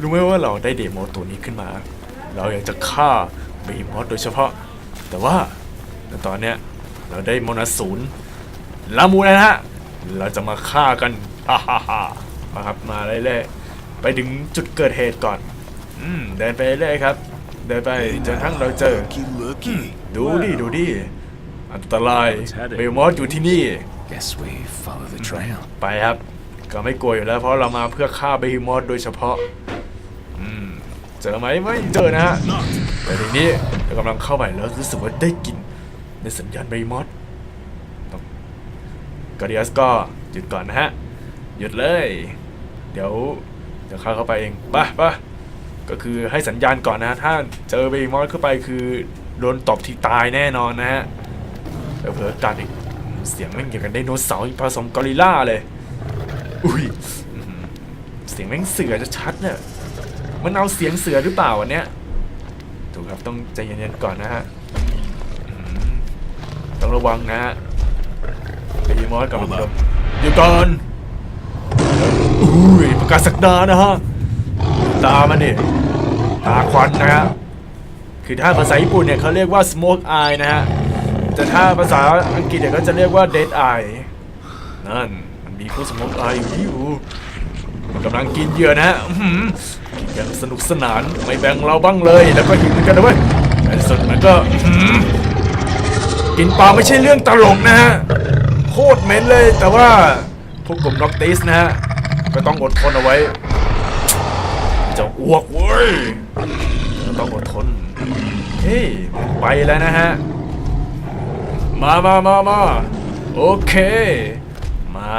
รู้ไหมว่าเราได้เดโมตัวนี้ขึ้นมา เราอยากจะฆ่าเบมอสโดยเฉพาะ แต่ว่าในตอนเนี้ยเราได้โมนาศูนย์ลามูนะฮะ เราจะมาฆ่ากันฮ่าฮ่าฮ่ามาครับมาเรื่อยๆไปถึงจุดเกิดเหตุก่อน อืมเดินไปเรื่อยๆครับ เดินไปจนกระทั่งเราเจอ Looky, looky. ดูดิดูดิอันตรายเบลมอสอยู่ที่นี่ Guess we follow the trail. ไปครับ ก็ไม่กลัวอยู่แล้วเพราะเรามาเพื่อฆ่าเบลมอสโดยเฉพาะอืม เจอไหมไม่เจอนะฮะแต่ทีนี้เรากำลังเข้าไปแล้วรู้สึกว่าได้กลิ่นในสัญญาณเบลมอสต้องกาเดียสก็หยุดก่อนนะฮะ หยุดเลย เดี๋ยวเดี๋ยวข้าเข้าไปเองปไปก็คือให้สัญญาณก่อนนะฮะถ้าเจอเบลมอสเข้าไปคือโดนตบที่ตายแน่นอนนะฮะเผลอกัดอีกเสียงแม่งอย่างกันไดโนเสาร์ผสมกอริลลาเลย อุ้ยเสียงแม่งเสือจะชัดเนี่ย มันเอาเสียงเสือหรือเปล่าวันเนี้ยถูกครับต้องใจเย็นๆก่อนนะฮะอื้อหือต้องระวังนะฮะไปยีมอสกับลุงดมอยู่ก่อนอุ้ยประกาศสักดานะฮะตามันดิตาควันนะฮะคือถ้าภาษาญี่ปุ่นเนี่ยเขาเรียกว่า smoke eye นะฮะแต่ถ้าภาษาอังกฤษเนี่ยก็จะเรียกว่า dead eye นั่นมันมีผู้สมองอายอยู่มันกำลังกินเหยื่อนะฮะอื้อหือกินอ ย่างสนุกสนานไม่แบ่งเราบ้างเลย แล้วก็หิวเหมือนกันด้วยในสุดมันก็กินปลาไม่ใช่เรื่องตลกนะฮะโคตรเหม็นเลย แต่ว่าพวกกลุ่มน็อกติสนะฮะก็ต้องอดทนเอาไว้จะอ้วกเว้ยต้องอดทนเฮ้ยไปแล้วนะฮะมามามามาโอเค มา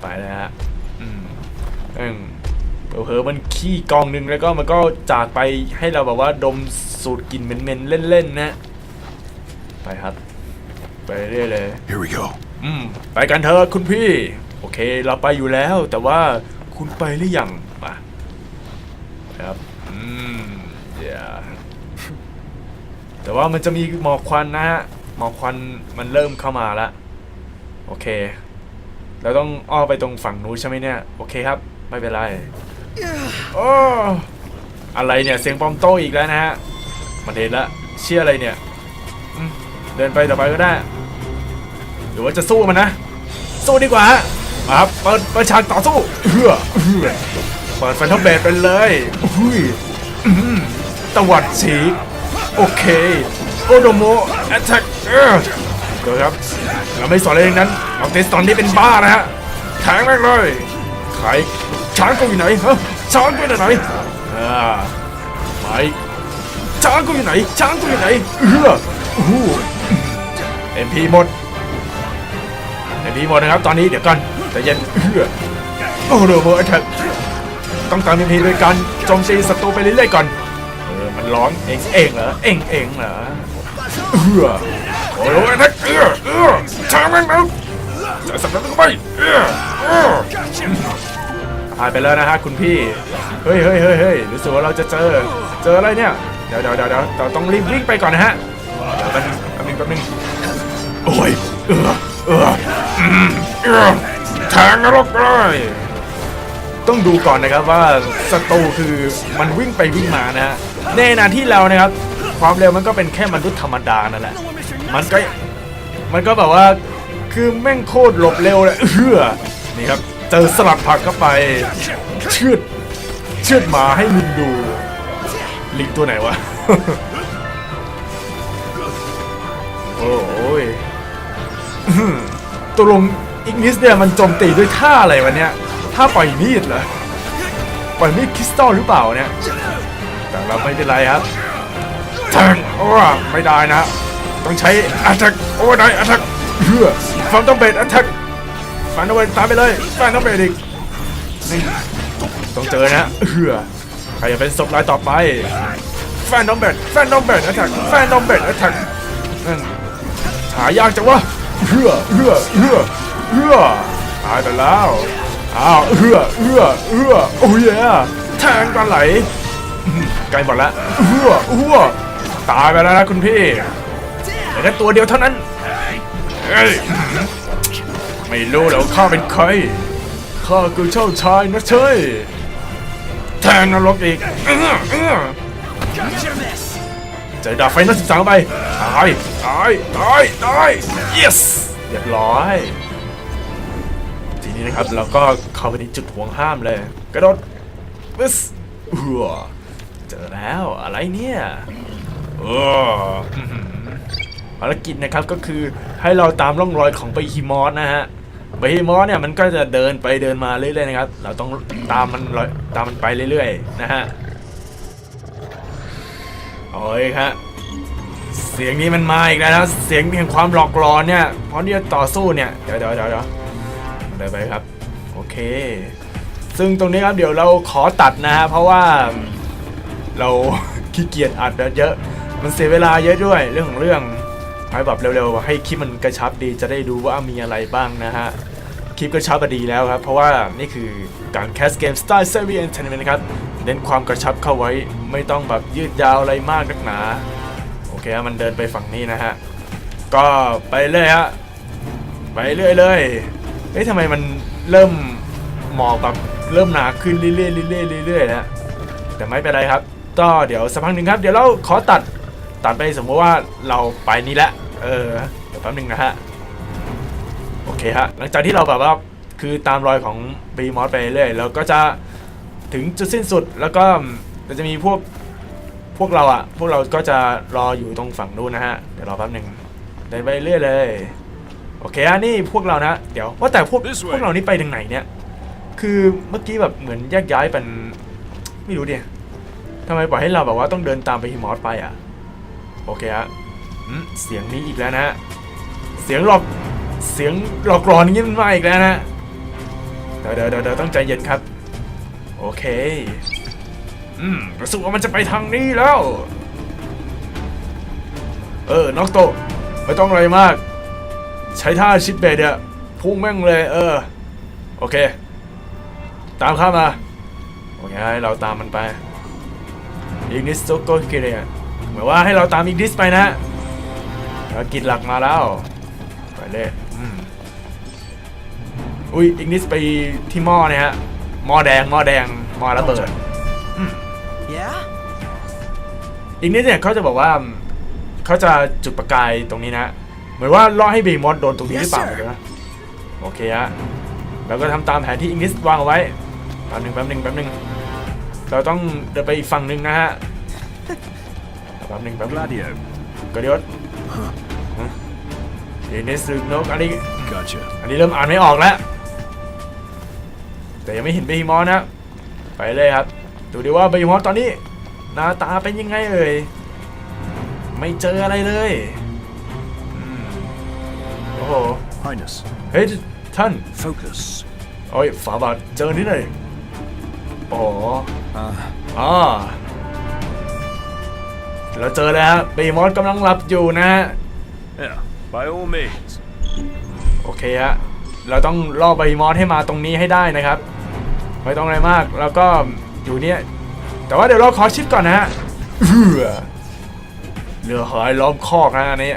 ไปแล้วฮะอืมเออ เผลอๆมันขี้กองหนึ่งแล้วก็มันก็จากไปให้เราแบบว่าดมสูดกลิ่นเหม็นๆเล่นๆนะ ไปครับ ไปเรื่อยเลย Here we go. อืมไปกันเถอะคุณพี่ โอเคเราไปอยู่แล้ว แต่ว่าคุณไปหรือยังมาครับอืมเดี๋ยวแต่ว่ามันจะมีหมอกควันนะฮะหมอกควันมันเริ่มเข้ามาแล้วโอเคเราต้องอ้อไปตรงฝั่งนู้นใช่ไหมเนี่ย โอเคครับ ไม่เป็นไร โอ้อะไรเนี่ยเสียงปอมโต้อีกแล้วนะฮะมันเห็นละเชื่ออะไรเนี่ยเดินไปต่อไปก็ได้ หรือว่าจะสู้มันนะ สู้ดีกว่าฮะมาครับเปิดเปิดฉากต่อสู้เฮือเฮือเปิดแฟนทอมเบดไปเลยอุ้ยตวัดฉีกโอเคโอโดโมแอตแทกเออเดี๋ยวครับเราไม่สอนอะไรทั้งนั้นน้องเทสตอนนี้เป็นบ้านะฮะแทงแม่งเลย ใครช้างกูอยู่ไหนฮะช้างกูอยู่ไหนอ่าไม่ช้างกูอยู่ไหน ช้างกูอยู่ไหนเอออู้เอ็มพีหมดไอพีหมดนะครับตอนนี้เดี๋ยวกันแต่เย็นเอื้อโอ้โหโอ้แท็กต้องตามพีด้วยการโจมตีศัตรูไปเรื่อยๆก่อนเออมันร้องเองเองเหรอเองเองเหรอเอื้อโอ้โหแท็กเออเอื้อช้างแม่งนะจะสับนั้นเข้าไปเออเออ ตายไปแล้วนะฮะคุณพี่ เฮ้ยเฮ้ยเฮ้ยเฮ้ยรู้สึกว่าเราจะเจอ เจออะไรเนี่ย เดี๋ยวเดี๋ยวเดี๋ยวเดี๋ยวเราต้องรีบวิ่งไปก่อนนะฮะเดี๋ยวแป๊บนึงแป๊บนึงแป๊บนึงโอ้ย เออเอออืมเออแทงนรกเลยต้องดูก่อนนะครับว่าศัตรูคือมันวิ่งไปวิ่งมานะฮะในขณะที่เรานะครับ ความเร็วมันก็เป็นแค่มนุษย์ธรรมดานั่นแหละ มันก็ มันก็แบบว่า คือแม่งโคตรหลบเร็วเลยเอื้อนี่ครับ เจอสลัดผักเข้าไป เชือดเชือดหมาให้ลิงดู ลิงตัวไหนวะ โอ้ยตัวลงอิกนิสเนี่ยมันโจมตีด้วยท่าอะไรวะเนี่ยท่าปล่อยมีดเหรอปล่อยมีดคริสตัลหรือเปล่าเนี่ย แต่เราไม่เป็นไรครับแทงโอ้ไม่ได้นะ ต้องใช้อัตแทกโอ้ได้อัตแทกเฮือฟันต้องเบดอัตแทก ฟนต้องเบดตามไปเลยแฟนต้องเบดอีกต้องเจอนะเฮือใครจะเป็นศพรายต่อไปแฟนดอมเบดแฟนดอมเบดอัตแทกแฟนดอมเบดอัตแทกนั่นหายากจังวะเฮือเฮือเฮือเฮือตายไปแล้วอ้าวเฮือเฮือเฮือโอ้ยแทงกันไหลอื้อหือใกลหมดล้วเฮือเฮือตายไปแล้วนะคุณพี่แค่ตัวเดียวเท่านั้นเอ้ย ไม่รู้แล้วข้าเป็นใคร ข้าคือเจ้าชายนะเชยแทงนรกอีกเจอดาบไฟนัดสิบสามไปตายตายตายตาย yes เรียบร้อย ทีนี้นะครับเราก็เข้าไปในจุดห่วงห้ามเลย กระโดดปึ๊สอัวเจอแล้วอะไรเนี่ยเอออื้อหือภารกิจนะครับก็คือให้เราตามร่องรอยของเบฮีมอสนะฮะ เบฮีมอสเนี่ยมันก็จะเดินไปเดินมาเรื่อยๆนะครับ เราต้องตามมันรอยตามมันไปเรื่อยๆนะฮะโอ้ยครับเสียงนี้มันมาอีกแล้วนะเสียงแห่งความหลอกหลอนเนี่ยเพราะที่จะต่อสู้เนี่ยเดี๋ยวเดี๋ยวเดี๋ยวเดี๋ยวไปครับโอเค ซึ่งตรงนี้ครับเดี๋ยวเราขอตัดนะฮะเพราะว่าเราขี้เกียจอัดเยอะมันเสียเวลาเยอะด้วยเรื่องของเรื่องให้แบบเร็วๆให้คลิปมันกระชับดีจะได้ดูว่ามีอะไรบ้างนะฮะ คลิปกระชับดีแล้วครับ เพราะว่านี่คือการแคสเกมสไตล์เซเวียนเทนเมนนะครับ เน้นความกระชับเข้าไว้ ไม่ต้องแบบยืดยาวอะไรมากนักหนา โอเคมันเดินไปฝั่งนี้นะฮะ ก็ไปเลยฮะ ไปเรื่อยเลยเฮ้ยทำไมมันเริ่มหมอกแบบเริ่มหนาขึ้นเรื่อยๆเรื่อยๆเรื่อยๆนะแต่ไม่เป็นไรครับก็เดี๋ยวสักพักหนึ่งครับ เดี๋ยวเราขอตัดตัดไปสมมติว่าเราไปนี้แล้วเออ เดี๋ยวแป๊บหนึ่งนะฮะ โอเคฮะหลังจากที่เราแบบว่าคือตามรอยของบีมอสไปเรื่อยเราก็จะถึงจุดสิ้นสุดแล้วก็เราจะมีพวกพวกเราอะพวกเราก็จะรออยู่ตรงฝั่งนู้นนะฮะเดี๋ยวรอแป๊บหนึ่งเดินไปเรื่อยเลยโอเคอันนี้พวกเรานะเดี๋ยวว่าแต่พวก This way พวกเรานี่ไปทางไหนเนี่ย คือเมื่อกี้แบบเหมือนแยกย้ายเป็นไม่รู้ดิทำไมปล่อยให้เราแบบว่าต้องเดินตามไปฮิมอสไปอะ โอเคฮะอืมเสียงนี้อีกแล้วนะฮะเสียงหลอก เสียงหลอกหลอนอย่างนี้มันมาอีกแล้วนะเดี๋ยวเดี๋ยวเดี๋ยวต้องใจเย็นครับ โอเค อืมรู้สึกว่ามันจะไปทางนี้แล้ว เออน็อกโตไม่ต้องอะไรมาก ใช้ท่าชิปเบดเนี่ยพุ่งแม่งเลย เออ โอเค ตามข้ามา โอเคให้เราตามมันไปอีกนิสโตโกเกเรเหมือนว่าให้เราตามอีกนิสไปนะภารกิจหลักมาแล้ว ไปเลย อืมอุ้ยอีกนิสไปที่หม้อเนี่ยฮะหม้อแดงหม้อแดงหม้อระเบิด Yeah? อีกนิดเนี่ยเขาจะบอกว่าเขาจะจุดประกายตรงนี้นะ เหมือนว่าล่อให้บีมอสโดนตรงนี้หรือเปล่า Yes, sir. เดี๋ยวนะโอเคฮะเราก็ทำตามแผนที่อิงลิสวางเอาไว้แป๊บหนึ่งแป๊บหนึ่งแป๊บหนึ่งเราต้องเดินไปอีกฝั่งหนึ่งนะฮะแป๊บหนึ่งแป๊บหนึ่ง Gladio. กระเดียดอิงลิสซึกนกอันนี้ Gotcha. อันนี้เริ่มอ่านไม่ออกแล้ว แต่ยังไม่เห็นบีมอสนะ ไปเลยครับ ดูดิว่าบีมอสตอนนี้หน้าตาเป็นยังไงเอ่ย ไม่เจออะไรเลยอืมโอ้โห Highness. เฮ้ยท่าน Focus. โอ้ยฝาบาทเจอนี่เลยโอ้โห Uh, อ๋อเราเจอแล้วฮะบีมอสกำลังหลับอยู่นะฮะ yeah. By all means. โอเคฮะ เราต้องล่อใบมอสให้มาตรงนี้ให้ได้นะครับ ไม่ต้องอะไรมากแล้วก็อยู่เนี่ยแต่ว่าเดี๋ยวเราขอชิดก่อนนะฮะเรือหายล้อมคอกนะอันนี้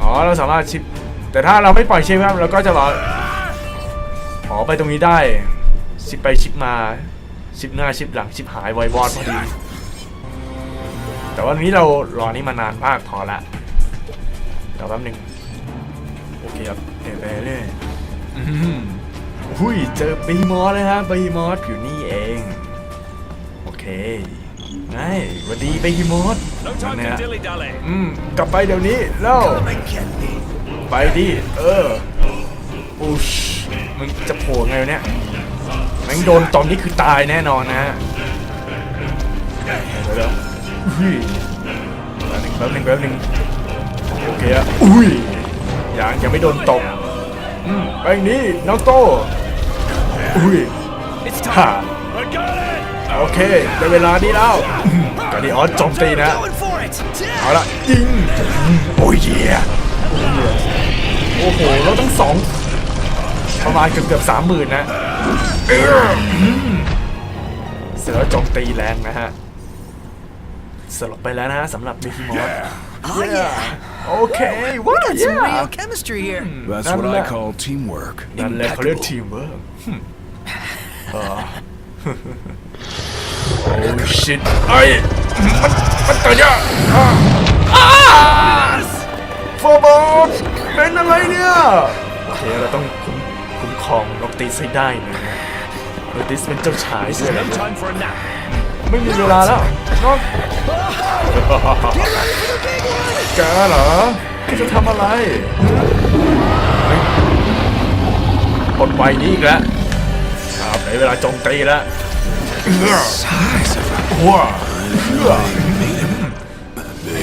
อ๋อเราสามารถชิป แต่ถ้าเราไม่ปล่อยชิปครับเราก็จะบอกอ๋อไปตรงนี้ได้ ชิปไปชิปมาชิปหน้าชิปหลังชิปหายไวบอดพอดีแต่ว่านี้เรารอนี่มานานมากพอละเดี๋ยวแป๊บหนึง โอเคครับเดี๋ยวไปเรื่อยอื้อหือหุ้ยเจอบีมอสเลยฮะบีมอสอยู่นี่เอง โอเคไงสวัสดีบีมอส No time เนี่ย to dilly dally. อืมกลับไปเดี๋ยวนี้แล้ว Come and get me. ไปดิเอออุชมึงจะโผล่ไงวะเนี่ยแม่งโดนตอนนี้คือตายแน่นอนนะฮะเดี๋ยวเดี๋ยวอุ้ยแป๊บหนึงแป๊บหนึงแป๊บหนึงโอเคอะอุ้ย ยังยังไม่โดนตบอืมไปนี่น้องโตอุ้ยฮ่าโอเคได้เวลานี้แล้วอืมกาดิออสโจมตีนะ เอาละยิง โอ้ยเหี้ยโอ้โหเราต้องสองประมาณเกือบเกือบสามหมื่นนะเอออืมเสร็จแล้วโจมตีแรงนะฮะสลบไปแล้วนะฮะสำหรับมิคิมอส Oh yeah. โอเคว้าว Got some เย้ real chemistry here. That's None what of I that. call teamwork. นั่นแหละเขาเรียก Impeccable. ทีมเวิร์กเออโอ้ชิตไอ้ยมันมันเกิดยังอ่าฟอร์บอดเป็นอะไรเนี่ยโอเคเราต้องคุ้มคุ้มครองล็อกติสให้ได้นะฮะล็อกติสเป็นเจ้าชายใช่ไหม No time for a nap. ไม่มีเวลาแล้วน้องแกเหรอแกจะทำอะไรเฮ้ยปลดไวนี้อีกแล้วครับในเวลาโจมตีแล้วเอื้อว้าเอื้อ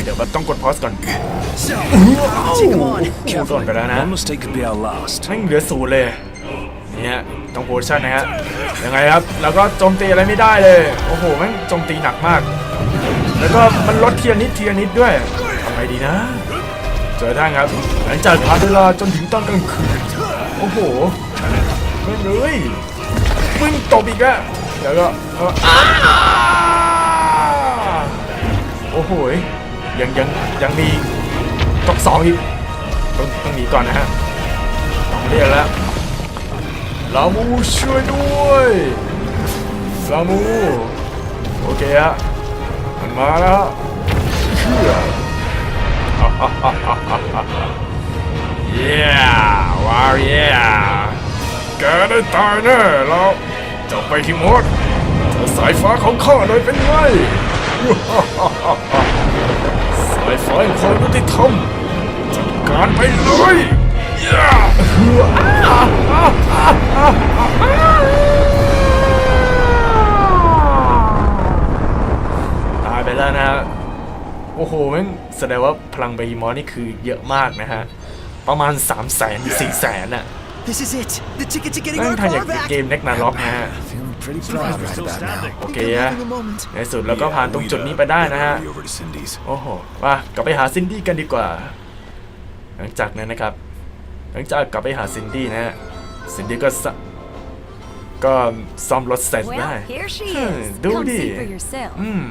เดี๋ยวมันต้องกดพอสก่อน Take him on. พูดก่อนไปแล้วนะ One mistake could be our last. แม่งเหลือศูนย์เลย นี่ยต้องโพชั่นนะฮะยังไงครับ แล้วก็โจมตีอะไรไม่ได้เลย โอ้โหแม่งโจมตีหนักมาก แล้วก็มันลดเทียนิดเทียนิดด้วยทำไงดีนะ เจอท่านครับ หลังจากผ่านเวลาจนถึงตอนกลางคืน โอ้โหไม่งเลยมึงตบอีกอะแล้วก็โอ้โหยยังยังยังมีตกสองอีกต้องต้องหนีก่อนนะฮะต้องเรียกแล้ว ลามูช่วยด้วยลามูโอเคฮะมันมาแล้วเชื่อเย้ว้าวเย้แกได้ตายแน่แล้วจะไปที่มดเจะสายฟ้าของข้าเลยเป็นไงสายฟ้าแห่งความยุติธรรมจัดการไปเลย ตายไปแล้วนะฮะ โอ้โหแม่งแสดงว่าพลังเบฮีมอสนี่คือเยอะมากนะฮะ ประมาณ 3 0 0 0 0 0 4 0 0 0 0อะ This is it. The ticket to getting แม่ง our ทำอย่าง car back. เกมเน็กนาล็อกนะฮะ Feeling pretty proud right Still about now. standing. โอเค We're ฮะ having a moment. ในสุดแล้วก็ผ่านตรงจุดนี้ไปได้นะฮะ Over to Cindy's. โอ้โหมากลับไปหาซินดี้กันดีกว่า หลังจากนั้นนะครับ หลังจากกลับไปหาซินดี้นะฮะซินดี้ก็สะก็ซ่อมรถเสร็จได้ Well, here she Hmm, is. ดู Come ดิ see for yourself. อืม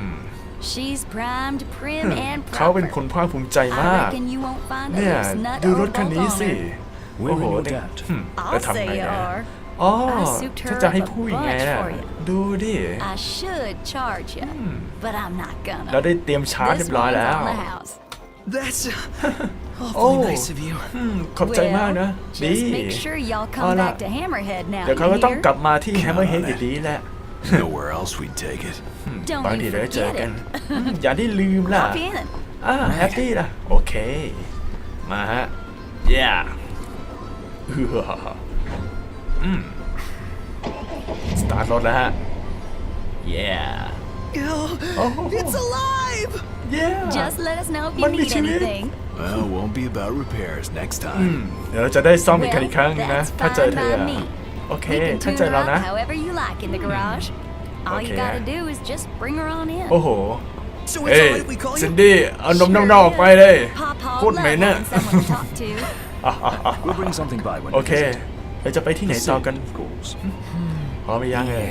She's primed, prim, and เขาเป็น proper. คนภาคภูมิใจ I มาก reckon you won't find a เนี่ย loose nut ดู or รถคัน bolt นี้ on สิ her. โอ้โห Women, no เนี่ย doubt. หึแล้ว I'll ทำไง say you นะ are. อ๋อ I souped her ฉันจะให้ up a พูดยังไง bunch น่ะ for you. ดูดิ I should charge you, but I'm not เรา gonna. ได้เตรียมชาร์จ This เรียบร้อย one's แล้ว on the house. That's uh, Oh. awfully nice of you. อืมขอบใจมากนะ Well, ดี just make sure y'all เอา come ล่ะ back to Hammerhead now. เดี๋ยวเขาก็ you ต้อง hear? กลับมาที่แฮมเมอร์เฮดอยู่ดีแหละ Nowhere else we'd take it. don't บางที you เดี๋ยวได้เจอ forget กัน it. อืมอย่าได้ลืมล่ะ Hop in. อ่าแฮปปี้ล่ะ โอเค มาฮะ yeah เอออืมสตาร์ทรถแล้วฮะ yeah Oh, Oh. it's alive. yeah Just let us know if you Mandi need sini. anything. Well, won't be about repairs next อื time. มเดี๋ยวเราจะได้ซ่อมอีกคัน Well, อีกครั้งนะ that's ถ้าเจอ fine เธอ by อะ me. โอเค We can ถ้า tune เจอ her เรา up นะ however you like in the garage. All you Okay. gotta do is just bring her on in. โอ้โห So it's เอ้ย alright if we call ซิน you. ดี้เอานมน้ำนอกไปเลย Papa โคตร love เหม็นน่ะ having someone to talk to. We'll bring something by when โอ you เค visit. เราจะไปที่ไหนต่อกัน Of course. พร้อมหรือยังเอ่ย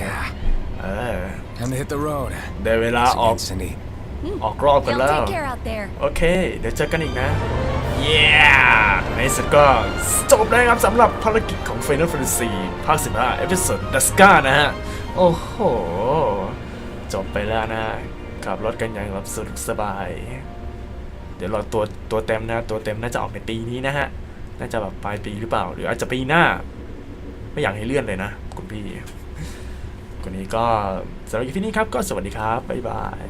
เออ Time to hit the road. ได้เวลา Thanks ออก again, Cindy. ออกรอบกัน Y'all แล้ว take care out there. โอเค เดี๋ยวเจอกันอีกนะ yeah ในสุดก็จบแล้วครับสำหรับภารกิจของ Final Fantasy ภาค 15 เอพิโซดดัสกานะฮะ โอ้โห จบไปแล้วนะขับรถกันอย่างแบบสนุกสบาย เดี๋ยวรอตัวตัวเต็มนะ ตัวเต็มน่าจะออกในปีนี้นะฮะ น่าจะแบบปลายปีหรือเปล่า หรืออาจจะปีหน้า ไม่อยากให้เลื่อนเลยนะ คุณพี่คนนี้ก็สำหรับที่นี้ครับ ก็สวัสดีครับ บ๊ายบาย